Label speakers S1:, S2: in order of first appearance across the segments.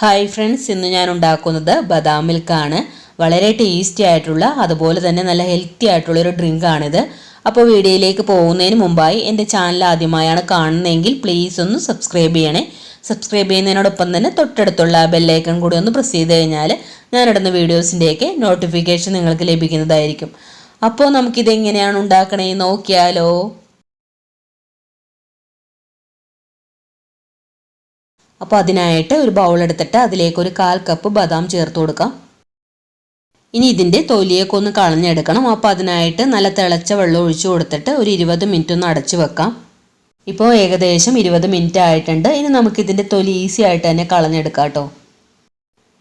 S1: Hi friends ഇന്ന് ഞാൻ ഉണ്ടാക്കുന്നത് ബദാം മിൽക്കാണ്. വളരെ ടേസ്റ്റി ആയിട്ടുള്ള അതുപോലെ തന്നെ നല്ല ഹെൽത്തി ആയിട്ടുള്ള ഒരു ഡ്രിങ്ക് ആണിത്. അപ്പോൾ വീഡിയോയിലേക്ക് പോകുന്നതിന് മുമ്പായി എന്റെ ചാനൽ ആദ്യമായാണ് കാണുന്നതെങ്കിൽ പ്ലീസ് ഒന്ന് സബ്സ്ക്രൈബ് ചെയ്യണേ. സബ്സ്ക്രൈബ് ചെയ്യുന്നതിനോടൊപ്പം തന്നെ തൊട്ടടുത്തുള്ള ബെല്ലൈക്കൺ കൂടി ഒന്ന് പ്രസ് ചെയ്ത് കഴിഞ്ഞാൽ ഞാനിടുന്ന വീഡിയോസിന്റെയൊക്കെ നോട്ടിഫിക്കേഷൻ നിങ്ങൾക്ക് ലഭിക്കുന്നതായിരിക്കും. അപ്പോൾ നമുക്കിതെങ്ങനെയാണ് ഉണ്ടാക്കണേ നോക്കിയാലോ. അപ്പോൾ അതിനായിട്ട് ഒരു ബൗൾ എടുത്തിട്ട് അതിലേക്ക് ഒരു കാൽ കപ്പ് ബദാം ചേർത്ത് കൊടുക്കാം. ഇനി ഇതിന്റെ തൊലിയൊക്കെ ഒന്ന് കളഞ്ഞെടുക്കണം. അപ്പോൾ അതിനായിട്ട് നല്ല തിളച്ച വെള്ളം ഒഴിച്ചു കൊടുത്തിട്ട് ഒരു ഇരുപത് മിനിറ്റ് ഒന്ന് അടച്ചു വെക്കാം. ഇപ്പോൾ ഏകദേശം ഇരുപത് മിനിറ്റ് ആയിട്ടുണ്ട്. ഇനി നമുക്ക് ഇതിന്റെ തൊലി ഈസി ആയിട്ട് തന്നെ കളഞ്ഞെടുക്കാം കേട്ടോ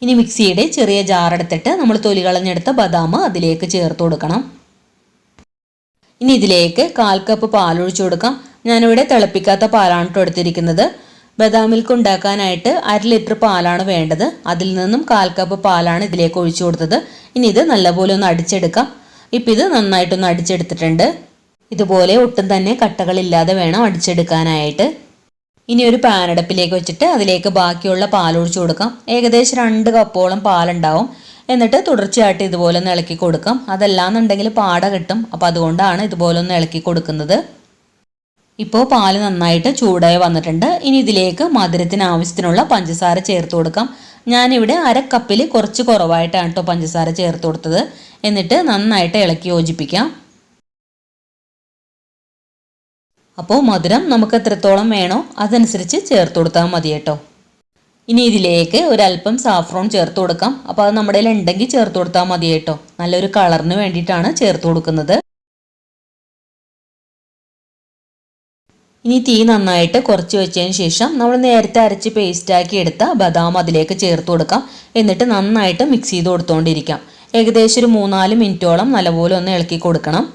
S1: ഇനി മിക്സിയുടെ ചെറിയ ജാർ എടുത്തിട്ട് നമ്മൾ തൊലി കളഞ്ഞെടുത്ത ബദാം അതിലേക്ക് ചേർത്ത് കൊടുക്കണം. ഇനി ഇതിലേക്ക് കാൽ കപ്പ് പാലൊഴിച്ചു കൊടുക്കാം. ഞാനിവിടെ തിളപ്പിക്കാത്ത പാലാണ് എടുത്തിരിക്കുന്നത്. ബദാം മിൽക്ക് ഉണ്ടാക്കാനായിട്ട് അര ലിറ്റർ പാലാണ് വേണ്ടത്. അതിൽ നിന്നും കാൽ കപ്പ് പാലാണ് ഇതിലേക്ക് ഒഴിച്ചു കൊടുത്തത്. ഇനി ഇത് നല്ലപോലെ ഒന്ന് അടിച്ചെടുക്കാം. ഇപ്പം ഇത് നന്നായിട്ടൊന്ന് അടിച്ചെടുത്തിട്ടുണ്ട്. ഇതുപോലെ ഒട്ടും തന്നെ കട്ടകളില്ലാതെ വേണം അടിച്ചെടുക്കാനായിട്ട്. ഇനി ഒരു പാനടപ്പിലേക്ക് വെച്ചിട്ട് അതിലേക്ക് ബാക്കിയുള്ള പാൽ ഒഴിച്ചു കൊടുക്കാം. ഏകദേശം രണ്ട് കപ്പോളം പാലുണ്ടാവും. എന്നിട്ട് തുടർച്ചയായിട്ട് ഇതുപോലെ ഒന്ന് ഇളക്കി കൊടുക്കാം. അതല്ലാന്നുണ്ടെങ്കിൽ പാട കിട്ടും. അപ്പോൾ അതുകൊണ്ടാണ് ഇതുപോലെ ഒന്ന് ഇളക്കി കൊടുക്കുന്നത്. ഇപ്പോൾ പാൽ നന്നായിട്ട് ചൂടായി വന്നിട്ടുണ്ട്. ഇനി ഇതിലേക്ക് മധുരത്തിന് ആവശ്യത്തിനുള്ള പഞ്ചസാര ചേർത്ത് കൊടുക്കാം. ഞാനിവിടെ അര കുറച്ച് കുറവായിട്ടാണ് കേട്ടോ പഞ്ചസാര ചേർത്ത് കൊടുത്തത്. എന്നിട്ട് നന്നായിട്ട് ഇളക്കി യോജിപ്പിക്കാം. അപ്പോൾ മധുരം നമുക്ക് എത്രത്തോളം വേണോ അതനുസരിച്ച് ചേർത്ത് കൊടുത്താൽ മതി കേട്ടോ. ഇനി ഇതിലേക്ക് ഒരല്പം സാഫ്രോൺ ചേർത്ത് കൊടുക്കാം. അപ്പോൾ അത് നമ്മുടെ ഉണ്ടെങ്കിൽ ചേർത്ത് കൊടുത്താൽ മതി കേട്ടോ. നല്ലൊരു കളറിന് വേണ്ടിയിട്ടാണ് ചേർത്ത് കൊടുക്കുന്നത്. ഇനി തീ നന്നായിട്ട് കുറച്ച് വെച്ചതിന് ശേഷം നമ്മൾ നേരത്തെ അരച്ച് പേസ്റ്റാക്കി എടുത്ത ബദാം അതിലേക്ക് ചേർത്ത് കൊടുക്കാം. എന്നിട്ട് നന്നായിട്ട് മിക്സ് ചെയ്ത് കൊടുത്തുകൊണ്ടിരിക്കാം ഏകദേശം ഒരു മൂന്നാൽ മിനിറ്റോളം നല്ലപോലെ ഒന്ന് ഇളക്കി കൊടുക്കണം.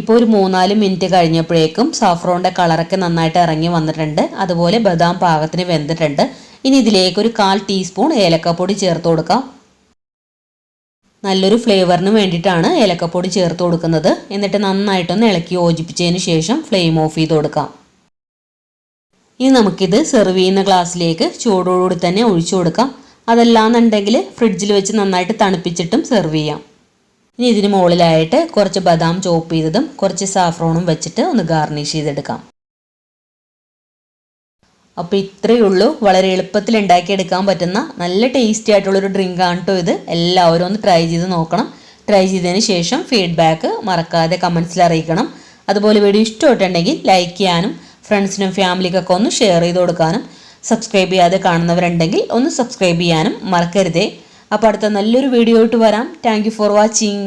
S1: ഇപ്പോൾ ഒരു മൂന്നാൽ മിനിറ്റ് കഴിഞ്ഞപ്പോഴേക്കും സാഫ്രോണിന്റെ കളറൊക്കെ നന്നായിട്ട് ഇറങ്ങി വന്നിട്ടുണ്ട്. അതുപോലെ ബദാം പാകത്തിന് വെന്തിട്ടുണ്ട്. ഇനി ഇതിലേക്ക് ഒരു കാൽ ടീസ്പൂൺ ഏലക്കപ്പൊടി ചേർത്ത് കൊടുക്കാം. നല്ലൊരു ഫ്ലേവറിന് വേണ്ടിയിട്ടാണ് ഏലക്കപ്പൊടി ചേർത്ത് കൊടുക്കുന്നത്. എന്നിട്ട് നന്നായിട്ടൊന്ന് ഇളക്കി യോജിപ്പിച്ചതിന് ശേഷം ഫ്ലെയിം ഓഫ് ചെയ്ത് കൊടുക്കാം. ഇനി നമുക്കിത് സെർവ് ചെയ്യുന്ന ഗ്ലാസ്സിലേക്ക് ചൂടോടുകൂടി തന്നെ ഒഴിച്ചു കൊടുക്കാം. അതല്ലാന്നുണ്ടെങ്കിൽ ഫ്രിഡ്ജിൽ വെച്ച് നന്നായിട്ട് തണുപ്പിച്ചിട്ടും സെർവ് ചെയ്യാം. ഇനി ഇതിന് മുകളിലായിട്ട് കുറച്ച് ബദാം ചോപ്പ് ചെയ്തതും കുറച്ച് സാഫ്രോണും വെച്ചിട്ട് ഒന്ന് ഗാർണിഷ് ചെയ്തെടുക്കാം. അപ്പോൾ ഇത്രയേ ഉള്ളൂ. വളരെ എളുപ്പത്തിൽ ഉണ്ടാക്കിയെടുക്കാൻ പറ്റുന്ന നല്ല ടേസ്റ്റി ആയിട്ടുള്ളൊരു ആണ് കേട്ടോ ഇത്. എല്ലാവരും ഒന്ന് ട്രൈ ചെയ്ത് നോക്കണം. ട്രൈ ചെയ്തതിന് ശേഷം ഫീഡ്ബാക്ക് മറക്കാതെ കമൻസിൽ അറിയിക്കണം. അതുപോലെ വീഡിയോ ഇഷ്ടമായിട്ടുണ്ടെങ്കിൽ ലൈക്ക് ചെയ്യാനും ഫ്രണ്ട്സിനും ഫാമിലിക്കൊക്കെ ഒന്ന് ഷെയർ ചെയ്ത് കൊടുക്കാനും സബ്സ്ക്രൈബ് ചെയ്യാതെ കാണുന്നവരുണ്ടെങ്കിൽ ഒന്ന് സബ്സ്ക്രൈബ് ചെയ്യാനും മറക്കരുതേ. അപ്പോൾ അടുത്ത നല്ലൊരു വീഡിയോ ആയിട്ട് വരാം. Thank for watching